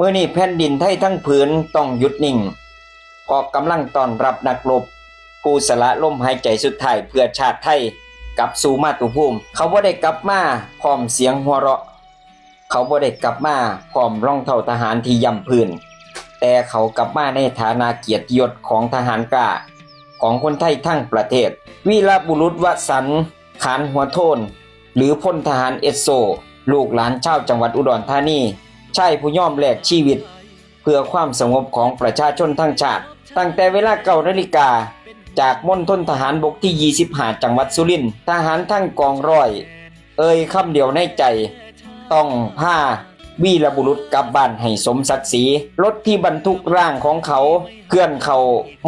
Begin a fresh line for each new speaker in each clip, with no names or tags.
เมื่อนี้แผ่นดินไทยทั้งผืนต้องหยุดนิ่งเพราะกำลังต้อนรับนักรบผู้สละลมหายใจสุดท้ายเพื่อชาติไทยกลับสู่มาตุภูมิ เขาบ่ได้กลับมาพร้อมเสียงหัวเราะ เขาบ่ได้กลับมาพร้อมร่องเท้าทหารที่ย่ำพื้น แต่เขากลับมาในฐานะเกียรติยศของทหารกล้าของคนไทยทั้งประเทศ วีรบุรุษวสันขานหัวโทน หรือพลทหารเอสโซ ลูกหลานชาวจังหวัดอุดรธานี ใช่ผู้ย่อมแลกชีวิต เพื่อความสงบของประชาชนทั้งชาติ ตั้งแต่เวลาเก้านาฬิกา จากมณฑลทหารบกที่ 25 จังหวัดสุรินทร์ทหารทั้งกองร้อย เอ่ยคำเดียวในใจ ต้องผ้าวีรบุรุษกลับบ้านให้สมศักดิ์ศรีรถที่บรรทุกร่างของเขา เคลื่อนเขา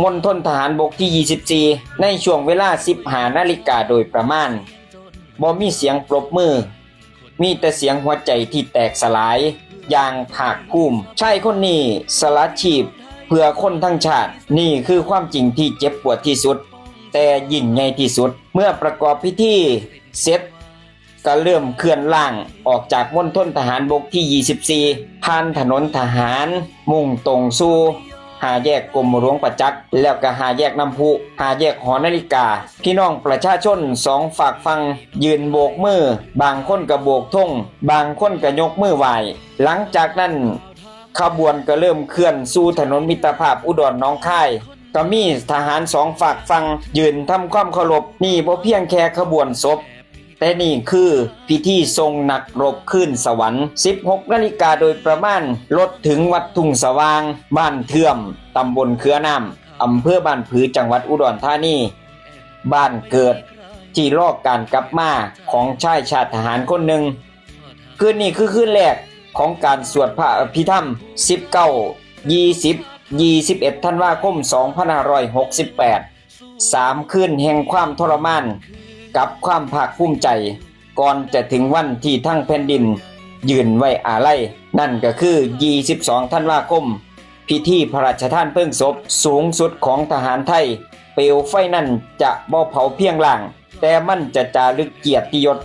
มณฑลทหารบกที่ 24 ในช่วงเวลา 15 นาฬิกาโดยประมาณบ่มีเสียงปรบมือ มีแต่เสียงหัวใจที่แตกสลาย อย่างภาคภูมิชายคนนี้สละชีพ เพื่อคนทั้งชาติ นี่คือความจริงที่เจ็บปวดที่สุด แต่ยิ่งใหญ่ที่สุด เมื่อประกอบพิธีเสร็จก็เริ่มเคลื่อนล่างออกจากมณฑลทหารบกที่ 24 ผ่านถนนทหาร มุ่งตรงสู่ หาแยกกรมหลวงประจักษ์แล้วก็หาแยกน้ำพุหาแยกหอนาฬิกา พี่น้องประชาชนสองฝากฟัง ยืนโบกมือ บางคนก็โบกธงบางคนก็ยกมือไหวหลังจากนั้น ขบวนก็เริ่มเคลื่อนสู่ถนนมิตรภาพอุดรน้องค่ายก็มีทหารสองฝากฟังยืนทำความเคารพนี่บ่เพียงแค่ขบวนศพ แต่นี่คือพิธีทรงนักรบขึ้นสวรรค์ 16 นาฬิกาโดยประมาณรถถึงวัดทุ่งสว่าง บ้านเทื่อม ตำบลเครือน้ำอำเภอบ้านผือจังหวัดอุดรธานี บ้านเกิดที่รอบการกลับมาของชายชาติทหารคนหนึ่งคืนนี้คือคืนแรกของการสวดพระอภิธรรม 19 20 21 ธันวาคม 2568สามคืนแห่งความทรมาน กับความภาคภูมิใจ ก่อนจะถึงวันที่ทั้งแผ่นดิน ยืนไว้อาลัยนั่นก็คือ 22 ธันวาคม พิธีพระราชทานเพลิงศพสูงสุดของทหารไทย เปลวไฟนั่นจะบ่เผาเพียงล่าง แต่มันจะจารึกเกียรติยศ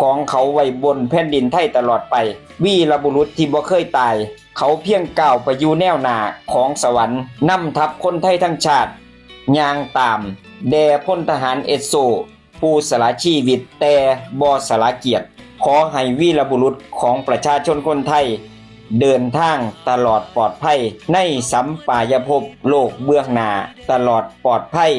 ของเขาไว้บนแผ่นดินไทยตลอดไป วีรบุรุษที่บ่เคยตาย เขาเพียงก้าวไปอยู่แนวหนาของสวรรค์นำทัพคนไทยทั้งชาติย่างตาม แด่พลทหารเอสโซ ผู้สละชีวิตแต่บ่สละเกียรติ ขอให้วีรบุรุษของประชาชนคนไทย เดินทางตลอดปลอดภัย ในสัมปายภพโลกเบื้องหน้าตลอดปลอดภัย